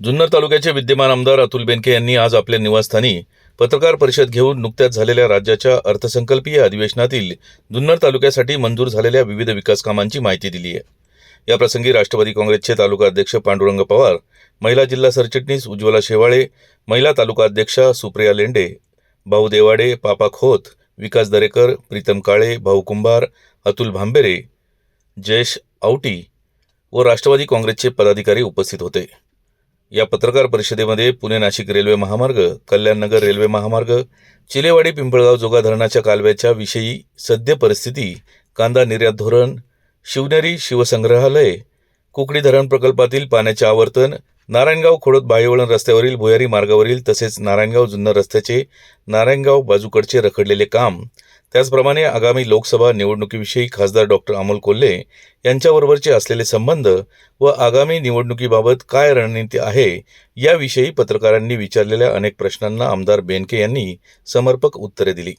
जुन्नर तालुक्याचे विद्यमान आमदार अतुल बेनके यांनी आज आपल्या निवासस्थानी पत्रकार परिषद घेऊन नुकत्याच झालेल्या राज्याच्या अर्थसंकल्पीय अधिवेशनातील जुन्नर तालुक्यासाठी मंजूर झालेल्या विविध विकास कामांची माहिती दिली आहे. याप्रसंगी राष्ट्रवादी काँग्रेसचे तालुका अध्यक्ष पांडुरंग पवार महिला जिल्हा सरचिटणीस उज्ज्वला शेवाळे महिला तालुका अध्यक्षा सुप्रिया लेंडे भाऊ देवाडे पापा खोत विकास दरेकर प्रीतम काळे भाऊ कुंभार अतुल भांबेरे जयेश आवटी व राष्ट्रवादी काँग्रेसचे पदाधिकारी उपस्थित होते. या पत्रकार परिषदेमध्ये पुणे नाशिक रेल्वे महामार्ग कल्याणनगर रेल्वे महामार्ग चिलेवाडी पिंपळगाव जोगा धरणाच्या कालव्याच्या विषयी सद्य परिस्थिती कांदा निर्यात धोरण शिवनेरी शिवसंग्रहालय कुकडी धरण प्रकल्पातील पाण्याचे आवर्तन नारायणगाव खोडत बाहेवळण रस्त्यावरील भुयारी मार्गावरील तसेच नारायणगाव जुन्नर रस्त्याचे नारायणगाव बाजूकडचे रखडलेले काम त्याचप्रमाणे आगामी लोकसभा निवडणुकीविषयी खासदार डॉक्टर अमोल कोल्हे यांच्याबरोबरचे असलेले संबंध व आगामी निवडणुकीबाबत काय रणनीती आहे याविषयी पत्रकारांनी विचारलेल्या अनेक प्रश्नांना आमदार बेनके यांनी समर्पक उत्तरे दिली.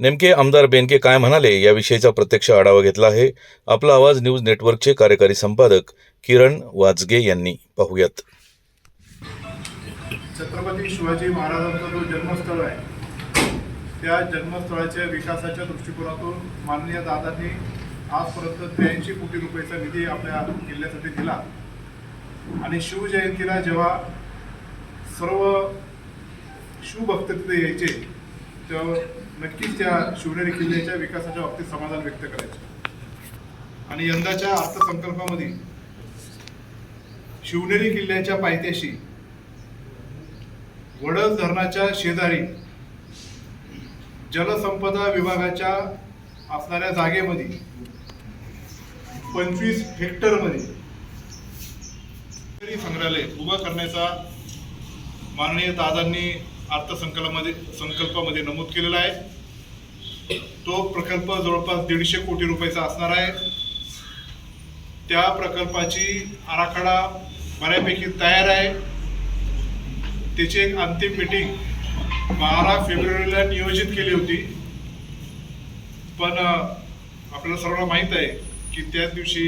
नेमके आमदार बेनके काय म्हणाले याविषयीचा प्रत्यक्ष आढावा घेतला आहे. आपला आवाज न्यूज नेटवर्कचे कार्यकारी संपादक किरण वाजगे यांनी. पाहूयात. छत्रपती शिवाजी महाराजांचा जो जन्मस्थळ आहे त्या जन्मस्थळाच्या विकासाच्या दृष्टिकोनातून माननीय दादांनी आजपर्यंत त्र्याऐंशी कोटी रुपयाचा निधी आपल्या किल्ल्यासाठी दिला. आणि शिवजयंतीला जेव्हा सर्व शिवभक्त तिथे यायचे तेव्हा नक्कीच त्या शिवनेरी किल्ल्याच्या विकासाच्या बाबतीत समाधान व्यक्त करायचे. आणि यंदाच्या अर्थसंकल्पामध्ये शिवनेरी किल्ल्याच्या पायथ्याशी वडस धरणाच्या शेजारी जलसंपदा विभागाच्या असणाऱ्या जागेमध्ये पंचवीस हेक्टरमध्ये संग्रहालय उभं करण्याचा माननीय दादांनी अर्थसंकल्पामध्ये संकल्पामध्ये नमूद केलेला आहे. तो प्रकल्प जवळपास दीडशे कोटी रुपयाचा असणार आहे. त्या प्रकल्पाची आराखडा बऱ्यापैकी तयार आहे. त्याची एक अंतिम मिटिंग बारा फेब्रुवारीला नियोजित केली होती. पण आपल्याला सर्वांना माहीत आहे की त्याच दिवशी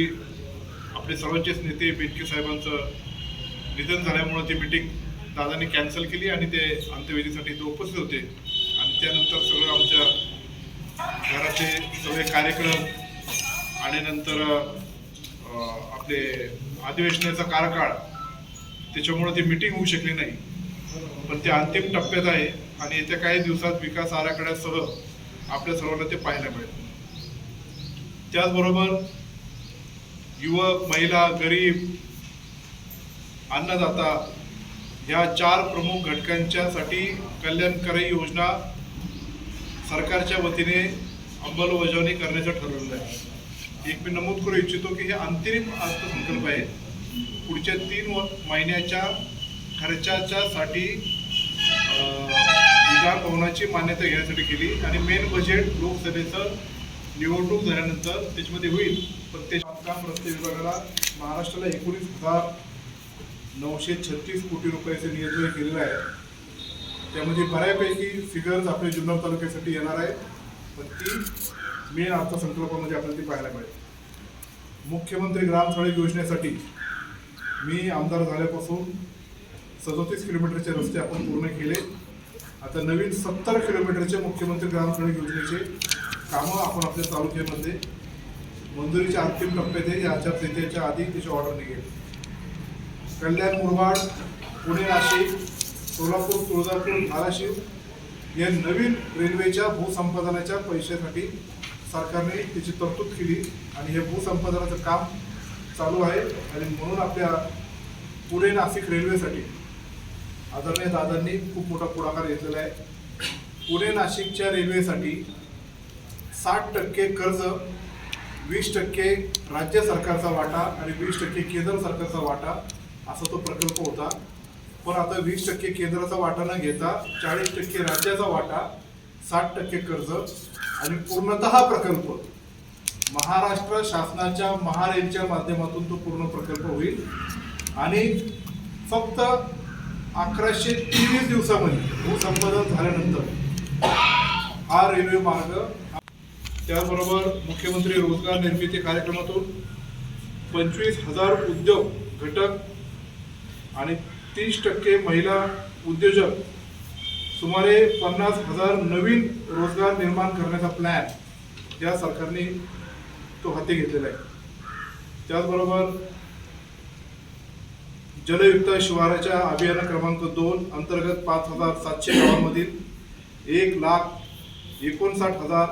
आपले सर्वांचेच नेते बेनके साहेबांचं निधन झाल्यामुळं ती मीटिंग दादांनी कॅन्सल केली आणि ते अंत्यविधीसाठी ते उपस्थित होते. आणि त्यानंतर सगळं आमच्या घराचे सगळे कार्यक्रम आणि नंतर आपले अधिवेशनाचा कार्यकाळ त्याच्यामुळे ती मीटिंग होऊ शकली नाही. पण ते अंतिम टप्प्यात आहे. आणि येत्या काही दिवसात विकास आराखड्यासह आपल्या सर्वांना ते पाहायला मिळेल. त्याचबरोबर युवक महिला गरीब अन्नदाता या चार प्रमुख घटकांच्यासाठी कल्याणकारी योजना सरकारच्या वतीने अंमलबजावणी करण्याचं ठरवलं आहे. एक मी नमूद करू इच्छितो की हे अंतिम अर्थसंकल्प आहे. पुढच्या तीन व- महिन्याच्या खर्चाच्यासाठी साठी भवनाची मान्यता घेण्यासाठी केली. आणि मेन बजेट म्हणजे लोकसभेचं निवडणूक झाल्यानंतर त्याच्यामध्ये होईल. पण ते बांधकाम रस्ते विभागाला महाराष्ट्राला एकोणीस हजार नऊशे छत्तीस कोटी रुपयाचे नियोजन केलेलं आहे. त्यामध्ये बऱ्यापैकी फिगर्स आपल्या जुन्नर तालुक्यासाठी येणार आहे पण ती मेन अर्थसंकल्पामध्ये आपल्याला ती पाहायला मिळेल. मुख्यमंत्री ग्राम सडक योजनेसाठी मी आमदार झाल्यापासून सदोतीस किलोमीटरचे रस्ते आपण पूर्ण केले. आता नवीन सत्तर किलोमीटरचे मुख्यमंत्री ग्राम सडक योजनेचे कामं आपण आपल्या तालुक्यामध्ये मंजुरीच्या अंतिम टप्प्यात आहे या आचारसंहितेच्या आधी त्याची ऑर्डर निघेल. कल्याण मुरबाड पुणे नाशिक सोलापूर तुळजापूर धाराशिव या नवीन रेल्वेच्या भूसंपादनाच्या पैशासाठी सरकारने त्याची तरतूद केली आणि हे भूसंपादनाचं काम चालू आहे. आणि म्हणून आपल्या पुणे नाशिक रेल्वेसाठी आदरणीय दादांनी खूप मोठा पुढाकार घेतलेला आहे. पुणे नाशिकच्या रेल्वेसाठी साठ टक्के कर्ज वीस टक्के राज्य सरकारचा वाटा आणि वीस टक्के केंद्र सरकारचा वाटा असा तो प्रकल्प होता. पण आता वीस टक्के केंद्राचा वाटा न घेता चाळीस टक्के राज्याचा वाटा साठ टक्के कर्ज आणि पूर्णतः प्रकल्प. महाराष्ट्र शासनाच्या महारेलच्या माध्यमातून तो पूर्ण प्रकल्प होईल. आणि फक्त अकराशे तेवीस दिवसामध्ये भूसंपादन झाल्यानंतर हा रेल्वे मार्ग त्याचबरोबर मुख्यमंत्री रोजगार निर्मिती कार्यक्रमातून पंचवीस हजार उद्योग घटक आणि तीस टक्के महिला उद्योजक सुमारे पन्नास हजार नवीन रोजगार निर्माण करण्याचा प्लॅन या सरकारने तो हाती घेतलेला आहे. त्याचबरोबर जलयुक्त शिवाराच्या अभियान क्रमांक दोन अंतर्गत पाच हजार सातशे गावांमधील एक लाख एकोणसाठ हजार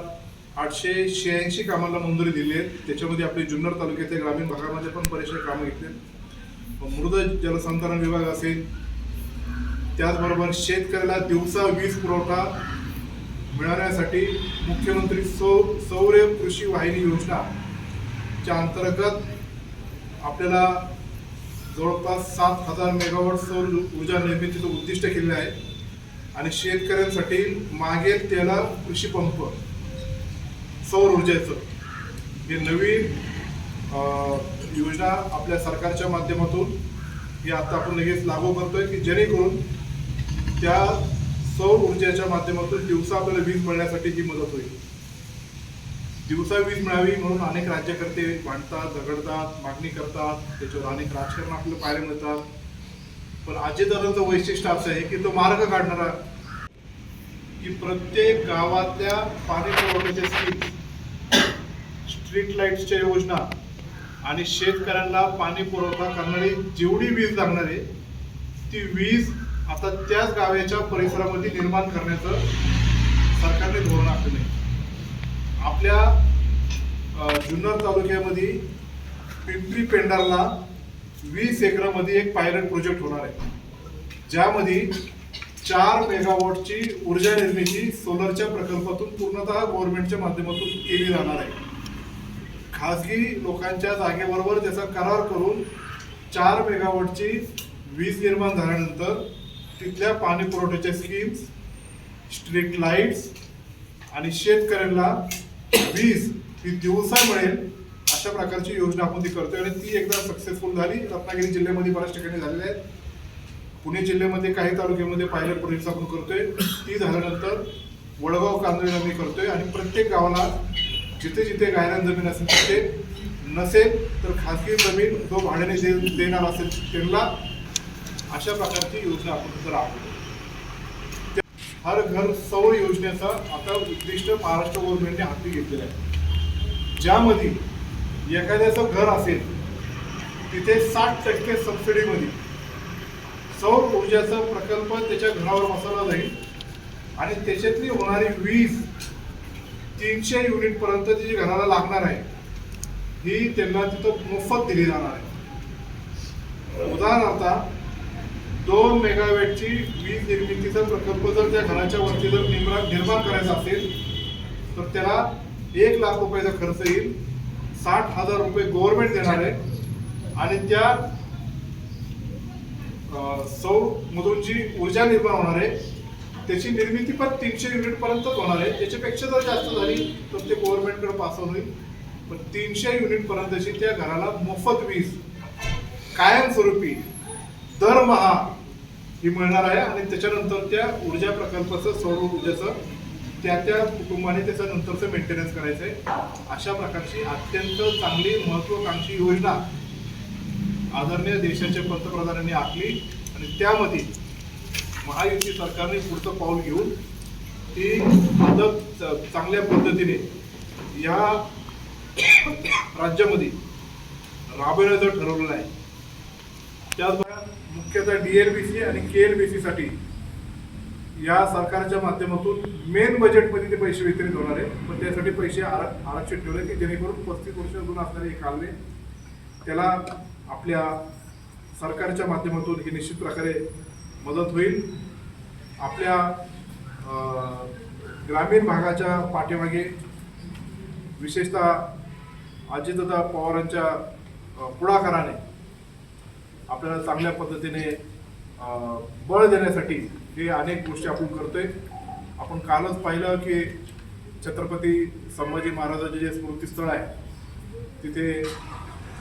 आठशे शहाऐंशी कामांना मंजुरी दिली आहे. त्याच्यामध्ये आपले जुन्नर तालुक्यातील ग्रामीण भागामध्ये पण बरेचसे कामं घेतले मृद जलसंधारण विभाग असेल त्याचबरोबर शेतकऱ्याला दिवसा वीज पुरवठा मिळवण्यासाठी मुख्यमंत्री सौ सौर कृषी वाहिनी योजना च्या अंतर्गत आपल्याला जवळपास सात हजार मेगावॉट सौर ऊर्जा निर्मितीचं उद्दिष्ट केलेलं आहे. आणि शेतकऱ्यांसाठी मागेल त्याला कृषी पंप सौर ऊर्जेचं. हे नवीन योजना आपल्या सरकारच्या माध्यमातून हे आता आपण लगेच लागू करतोय की जेणेकरून त्या सौर ऊर्जेच्या माध्यमातून दिवसा आपल्याला वीज मिळण्यासाठी ही मदत होईल. दिवसा वीज मिळावी म्हणून अनेक राज्यकर्ते भांडतात झगडतात मागणी करतात. त्याच्यावर अनेक राजकारण आपल्याला पाहायला मिळतात. पण अजितदादांचं वैशिष्ट्य असं आहे की तो मार्ग काढणारा की प्रत्येक गावातल्या पाणी पुरवठ्याच्या स्कीम स्ट्रीट लाईट्सच्या योजना आणि शेतकऱ्यांना पाणी पुरवठा करणारी जेवढी वीज लागणार आहे ती वीज आता त्याच गावाच्या परिसरामध्ये निर्माण करण्याचं सरकारने धोरण आखलं आहे. आपल्या जुन्नर तालुक्यामध्ये पिंपरी पेंडारला वीस एकरामध्ये एक पायलट प्रोजेक्ट होणार आहे. ज्यामध्ये चार मेगावॉटची ऊर्जा निर्मिती सोलरच्या प्रकल्पातून पूर्णतः गव्हर्नमेंटच्या माध्यमातून केली जाणार आहे. खासगी लोकांच्या जागेबरोबर त्याचा करार करून चार मेगावॉटची वीज निर्माण झाल्यानंतर तिथल्या पाणी पुरवठ्याच्या स्कीम्स स्ट्रीट लाईट्स आणि शेतकऱ्यांना वीज ही दिवसा मिळेल अशा प्रकारची योजना आपण ती करतोय आणि ती एकदा सक्सेसफुल झाली रत्नागिरी जिल्ह्यामध्ये बऱ्याच ठिकाणी झालेली आहेत. पुणे जिल्ह्यामध्ये काही तालुक्यामध्ये पायलट प्रोजेक्ट आपण करतोय. ती झाल्यानंतर वडगाव कांदळीला आम्ही करतोय आणि प्रत्येक गावाला जिथे जिथे गायरान जमीन असेल तिथे नसेल तर खासगी जमीन जो भाड्याने दे- देणार असेल त्यांना अशा प्रकारची योजना आपण राबवतो हर घर सौर योजनेचा आता उद्दिष्ट महाराष्ट्र गव्हर्नमेंटने हाती घेतलेलं आहे. ज्यामध्ये एखाद्याचं घर असेल तिथे साठ टक्के सबसिडीमध्ये सौर ऊर्जाचा प्रकल्प त्याच्या घरावर बसवला जाईल. आणि त्याच्यातली होणारी वीज तीनशे युनिटपर्यंत तिची जी घराला लागणार आहे ही त्यांना तिथं मोफत दिली जाणार आहे. उदाहरणार्थ दोन मेगावॅटची वीज निर्मितीचा प्रकल्प जर त्या घराच्या वरती जर निर्माण निर्माण करायचा असेल तर त्याला एक लाख रुपयाचा खर्च येईल. साठ हजार रुपये गव्हर्नमेंट देणार आहे. आणि त्या अं, मधून जी ऊर्जा निर्माण होणार आहे. त्याची निर्मिती पण तीनशे युनिटपर्यंतच होणार आहे. त्याच्यापेक्षा जर जास्त झाली तर ते गव्हर्नमेंटकडे पास होईल. पण तीनशे युनिट पर्यंतची त्या घराला मोफत वीज कायमस्वरूपी दरमहा ही मिळणार आहे आणि त्याच्यानंतर त्या ऊर्जा प्रकल्पाचं सौर ऊर्जेचं त्या त्या कुटुंबाने त्याचं नंतरचं मेंटेनन्स करायचं आहे. अशा प्रकारची अत्यंत चांगली महत्वाकांक्षी योजना आदरणीय देशाच्या पंतप्रधानांनी आखली आणि त्यामध्ये महायुती सरकारने पुढचं पाऊल घेऊन ती मदत चांगल्या पद्धतीने या राज्यामध्ये राबवण्याचं ठरवलेलं आहे. त्याचबरोबर मुख्यतः डी एल बी सी आणि के एल बी साठी या सरकारच्या माध्यमातून मेन बजेटमध्ये ते पैसे वितरित होणार आहे. पण त्यासाठी पैसे आर- आरक्षित ठेवले की जेणेकरून पस्तीस वर्ष जुना असणारे हे कालवे त्याला आपल्या सरकारच्या माध्यमातून ही निश्चित प्रकारे मदत होईल. आपल्या ग्रामीण भागाच्या पाठीमागे विशेषतः अजितदादा पवारांच्या पुढाकाराने आपल्याला चांगल्या पद्धतीने बळ देण्यासाठी हे अनेक गोष्टी आपण करतोय. आपण कालच पाहिलं की छत्रपती संभाजी महाराजांचे जे स्मृतीस्थळ आहे तिथे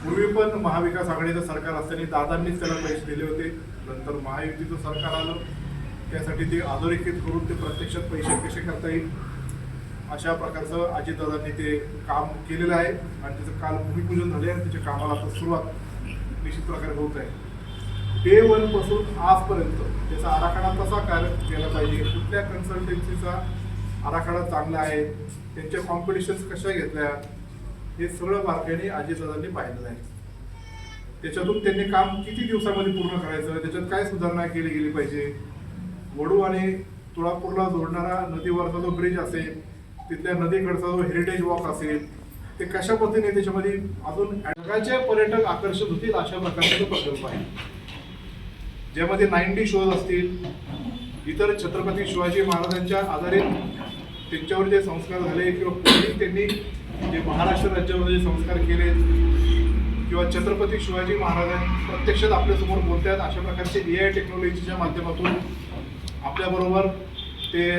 पूर्वी पण महाविकास आघाडीचं सरकार असताना दादांनीच त्याला पैसे दिले होते. नंतर महायुतीचं सरकार आलं. त्यासाठी ते अधोरेखित करून ते प्रत्यक्षात पैसे कसे करता येईल? अशा प्रकारचं अजितदादांनी ते काम केलेलं आहे. आणि त्याचं काल भूमिपूजन झाले आणि त्याच्या कामाला आता सुरुवात. निश्चित प्रकारे होत आहे. डे वनपासून आजपर्यंत त्याचा आराखडा कसा कार्य केला पाहिजे? कुठल्या कन्सल्टन्सीचा आराखडा चांगला आहे? त्यांच्या कॉम्पिटिशन्स कशा घेतल्या? हे सगळं बारकाईने अजितदादांनी पाहिलेलं आहे. त्याच्यातून त्यांनी काम किती दिवसामध्ये पूर्ण करायचं? त्याच्यात काय सुधारणा केली गेली पाहिजे? वडू आणि तुळापूरला जोडणारा नदीवरचा जो ब्रिज असेल तिथल्या नदीकडचा जो हेरिटेज वॉक असेल ते कशा पद्धतीने त्याच्यामध्ये अजून जगाचे पर्यटक आकर्षित होतील अशा प्रकारचा तो प्रकल्प आहे. ज्यामध्ये नाईन्टी शोज असतील इतर छत्रपती शिवाजी महाराजांच्या आधारित त्यांच्यावर जे संस्कार झाले किंवा पूर्वी त्यांनी जे महाराष्ट्र राज्यावर जे संस्कार केले किंवा छत्रपती शिवाजी महाराजांनी प्रत्यक्षात आपल्यासमोर बोलतात अशा प्रकारचे ए आय टेक्नॉलॉजीच्या माध्यमातून आपल्याबरोबर ते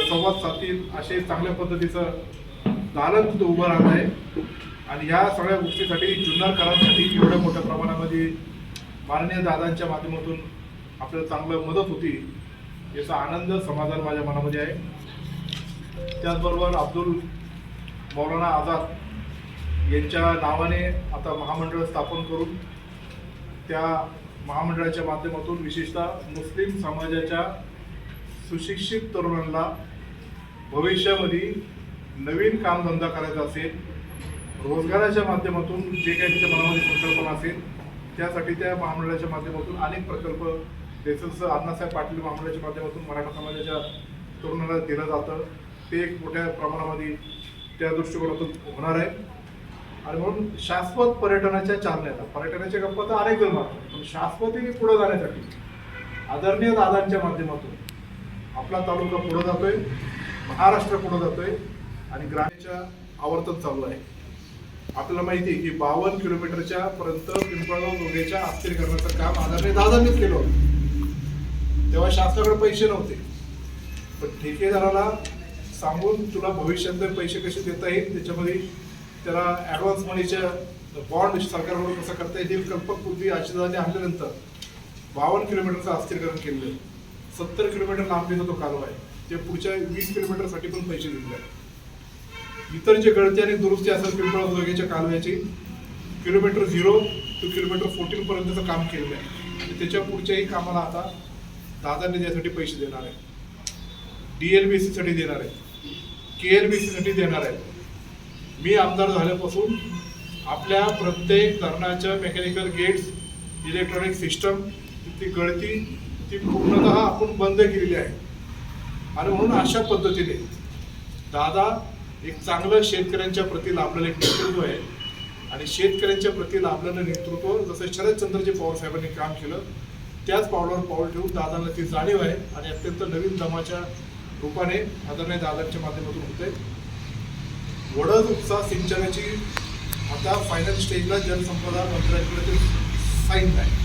संवाद साधतील असे चांगल्या पद्धतीचं दालन तिथं उभं राहत आहे आणि ह्या सगळ्या गोष्टीसाठी जुन्नरकरांसाठी एवढ्या मोठ्या प्रमाणामध्ये माननीय दादांच्या माध्यमातून आपल्याला चांगलं मदत होती याचा आनंद समाधान माझ्या मनामध्ये आहे. त्याचबरोबर अब्दुल मौलाना आझाद यांच्या नावाने आता महामंडळ स्थापन करून त्या महामंडळाच्या माध्यमातून विशेषतः मुस्लिम समाजाच्या सुशिक्षित तरुणांना भविष्यामध्ये नवीन कामधंदा करायचा असेल रोजगाराच्या माध्यमातून जे काही त्याच्या मनामध्ये संकल्पना असेल त्यासाठी त्या महामंडळाच्या माध्यमातून अनेक प्रकल्प जसं अण्णासाहेब पाटील महामंडळाच्या माध्यमातून मराठा समाजाच्या तरुणाला दिलं जातं ते एक मोठ्या प्रमाणामध्ये त्या दृष्टिकोनातून होणार आहे. आणि म्हणून शाश्वत पर्यटनाच्या चालण्याला पर्यटनाच्या गप्पा तर अनेक जण मारतात पण शाश्वतीने पुढे जाण्यासाठी आदरणीय दादांच्या माध्यमातून आपला तालुका पुढे जातोय महाराष्ट्र पुढे जातोय आणि ग्रामीणच्या आवर्तन चालू आहे. आपल्याला माहिती आहे की बावन्न किलोमीटरच्या पर्यंत पिंपळगाव दोघेच्या अस्थिरीकरणाचं काम आदरणीय दादांनीच केलं होतं. तेव्हा शासनाकडे पैसे नव्हते. पण ठेकेदाराला सांगून तुला भविष्यातले पैसे कसे देता येईल त्याच्यामध्ये त्याला ॲडव्हान्स मनीच्या बॉन्ड सरकारकडून कसं करता येईल कल्पकपूर्वी आशीर्वादाने आणल्यानंतर बावन्न किलोमीटरचं अस्थिरीकरण केलेलं सत्तर किलोमीटर लांबीचा तो कालवा आहे. ते पुढच्या वीस किलोमीटरसाठी पण पैसे दिले आहेत. इतर जे गळती आणि दुरुस्ती असतात पिंपळा उद्योगाच्या कालव्याची kilometre zero two kilometre fourteen पर्यंतचं काम केलेलं आहे. त्याच्या पुढच्याही कामाला आता दादांनी त्यासाठी पैसे देणार आहे. डी एल बी सीसाठी देणार आहे. के एल बी सीसाठी देणार आहे. मी आमदार झाल्यापासून आपल्या प्रत्येक धरणाच्या मेकॅनिकल गेट्स इलेक्ट्रॉनिक सिस्टम ती गळती ती पूर्णतः आपण बंद केलेली आहे. आणि म्हणून अशा पद्धतीने दादा एक चांगलं शेतकऱ्यांच्या प्रती लाभलेलं एक नेतृत्व आहे. आणि शेतकऱ्यांच्या प्रती लाभलेलं नेतृत्व जसं शरदचंद्रजी पवार साहेबांनी काम केलं त्याच पावलावर पाऊल ठेवून दादांना ती जाणीव आहे आणि अत्यंत नवीन दमाच्या रूपाने आदरणीय दादांच्या माध्यमातून होते. वडद उपसा सिंचनाची आता फायनल स्टेजला जलसंपदा मंत्र्यांकडे साईन आहे.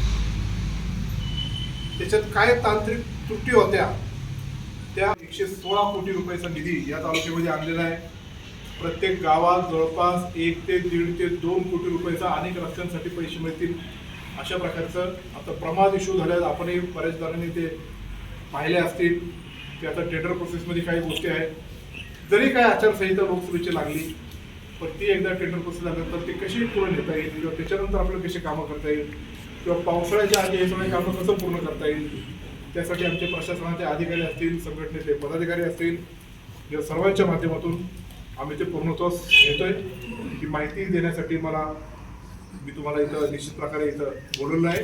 त्याच्यात काय तांत्रिक त्रुटी होत्या त्या एकशे सोळा कोटी रुपयाचा निधी या तालुक्यामध्ये आणलेला आहे. प्रत्येक गावात जवळपास एक ते दीड ते दोन कोटी रुपयाचा अनेक रस्त्यांसाठी पैसे मिळतील. अशा प्रकारचं आता प्रमाद इश्यू झाल्यास आपणही बऱ्याच जणांनी ते पाहिले असतील. की आता टेंडर प्रोसेसमध्ये काही गोष्टी आहेत. जरी काय आचारसंहिता लोकसभेची लागली पण ती एकदा टेंडर प्रोसेस झाल्यानंतर ती कशी पूर्ण नेता येईल? किंवा त्याच्यानंतर आपल्याला कशी कामं करता येईल? किंवा पावसाळ्याच्या आधी हे सगळे कामं कसं पूर्ण करता येईल? त्यासाठी आमचे प्रशासनाचे अधिकारी असतील संघटनेचे पदाधिकारी असतील या सर्वांच्या माध्यमातून आम्ही ते पूर्णत्वास घेतोय. ही माहिती देण्यासाठी मला मी तुम्हाला इथं निश्चित प्रकारे इथं बोलवलं आहे.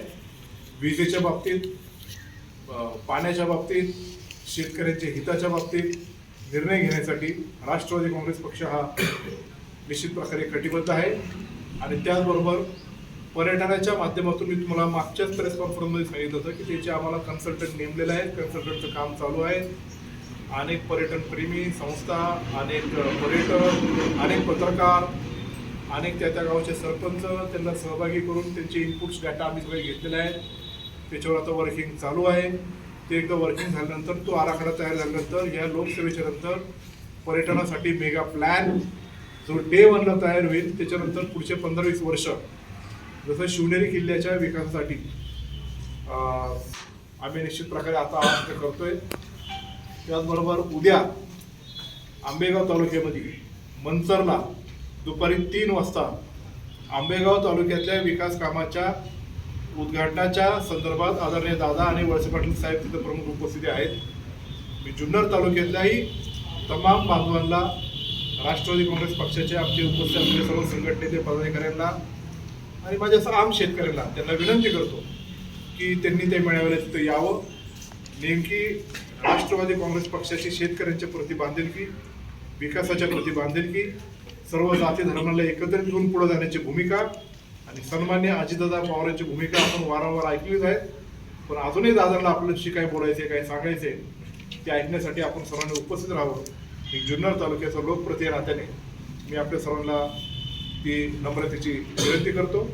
विजेच्या बाबतीत पाण्याच्या बाबतीत शेतकऱ्यांच्या हिताच्या बाबतीत निर्णय घेण्यासाठी राष्ट्रवादी काँग्रेस पक्ष हा निश्चित प्रकारे कटिबद्ध आहे. आणि त्याचबरोबर पर्यटनाच्या माध्यमातून मी तुम्हाला मागच्याच प्रेस कॉन्फरन्समध्ये सांगितलं होतं की त्याचे आम्हाला कन्सल्टंट नेमलेले आहेत. कन्सल्टंटचं काम चालू आहे. अनेक पर्यटनप्रेमी संस्था अनेक पर्यटक अनेक पत्रकार अनेक त्या त्या गावाचे सरपंच त्यांना सहभागी करून त्यांचे इनपुट्स डाटा आम्ही सगळे घेतलेले आहेत. त्याच्यावर आता वर्किंग चालू आहे. ते एकदा वर्किंग झाल्यानंतर तो आराखडा तयार झाल्यानंतर या लोकसेवेच्या नंतर पर्यटनासाठी मेगा प्लॅन जो डे वनला तयार होईल त्याच्यानंतर पुढचे पंधरा वीस वर्ष जसं शिवनेरी किल्ल्याच्या विकासासाठी आम्ही निश्चित प्रकारे आता आवाहन करतोय. त्याचबरोबर उद्या आंबेगाव तालुक्यामध्ये मंचरला दुपारी तीन वाजता आंबेगाव तालुक्यातल्या विकास कामाच्या उद्घाटनाच्या संदर्भात आदरणीय दादा आणि वळसे पाटील साहेब तिथं प्रमुख उपस्थिती आहेत. मी जुन्नर तालुक्यातल्याही तमाम बांधवांना राष्ट्रवादी काँग्रेस पक्षाचे आमचे उपस्थित असलेले सर्व संघटनेचे पदाधिकाऱ्यांना आणि माझ्या असं आम शेतकऱ्यांना त्यांना विनंती करतो की त्यांनी ते मेळाव्याला तिथं यावं. नेमकी राष्ट्रवादी काँग्रेस पक्षाची शेतकऱ्यांच्या प्रति बांधिलकी विकासाच्या प्रति बांधिलकी सर्व जाती धर्माला एकत्रित घेऊन पुढे जाण्याची भूमिका आणि सन्मान्य अजितदादा पवारांची भूमिका आपण वारंवार ऐकलीच आहे. पण अजूनही दादांना आपल्याशी काय बोलायचे काय सांगायचे ते ऐकण्यासाठी आपण सर्वांनी उपस्थित राहावं. मी जुन्नर तालुक्याचा लोकप्रतिनिधी नात्याने मी आपल्या सर्वांना ती नम्रतेची विनंती करतो.